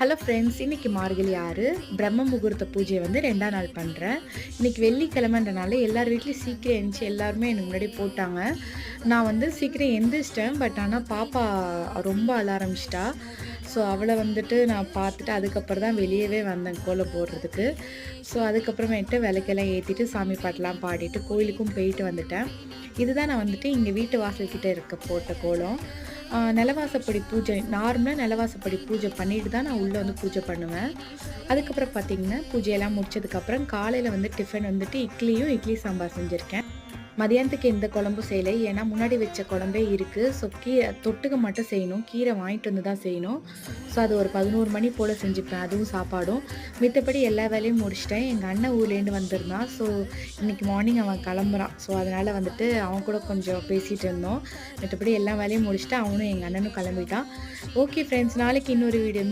Hello friends இன்றைக்கி மார்கழி ஆறு. பிரம்ம முகூர்த்த பூஜையை வந்து ரெண்டாம் நாள் பண்ணுறேன் இன்றைக்கி வெள்ளிக்கிழமைன்றனால எல்லார் வீட்லேயும் சீக்கிரம் எழுந்துச்சு எல்லாருமே எனக்கு முன்னாடி போட்டாங்க. நான் வந்து சீக்கிரம் எந்திரிச்சிட்டேன் பட் ஆனால் பாப்பா ரொம்ப அழ ஆரம்பிச்சிட்டா ஸோ அவளை வந்துட்டு நான் பார்த்துட்டு அதுக்கப்புறம் தான் வெளியவே வந்தேன் கோலம் போடுறதுக்கு. ஸோ அதுக்கப்புறமேட்டு விளக்கெல்லாம் ஏற்றிட்டு சாமி பாட்டெலாம் பாடிட்டு கோயிலுக்கும் போயிட்டு வந்துட்டேன். இதுதான் நான் வந்துட்டு இங்கே வீட்டு வாசல்கிட்ட இருக்க போட்ட கோலம். நிலவாசப்படி பூஜை நார்மலாக நிலவாசப்படி பூஜை பண்ணிட்டு தான் நான் உள்ளே வந்து பூஜை பண்ணுவேன். அதுக்கப்புறம் பார்த்தீங்கன்னா பூஜையெல்லாம் முடிச்சதுக்கப்புறம் காலையில் வந்து டிஃபன் வந்துட்டு இட்லியும் இட்லி சாம்பார் செஞ்சுருக்கேன். மதியானத்துக்கு எந்த குழம்பும் செய்யலை. ஏன்னா முன்னாடி வச்ச குழம்பே இருக்குது ஸோ கீரை தொட்டுக்க மட்டும் செய்யணும். கீரை வாங்கிட்டு வந்து தான் செய்யணும். ஸோ அது ஒரு பதினோரு மணி போல் செஞ்சுப்பேன். அதுவும் சாப்பாடும். மித்தபடி எல்லா வேலையும் முடிச்சிட்டேன். எங்கள் அண்ணன் ஊர்லேருந்து வந்திருந்தான். ஸோ இன்றைக்கி மார்னிங் அவன் கிளம்புறான். ஸோ அதனால் வந்துட்டு அவன் கூட கொஞ்சம் பேசிகிட்டு இருந்தோம். மற்றபடி எல்லா வேலையும் முடிச்சுட்டு அவனும் எங்கள் அண்ணனும் கிளம்பிட்டான். ஓகே ஃப்ரெண்ட்ஸ் நாளைக்கு இன்னொரு வீடியோ மீட்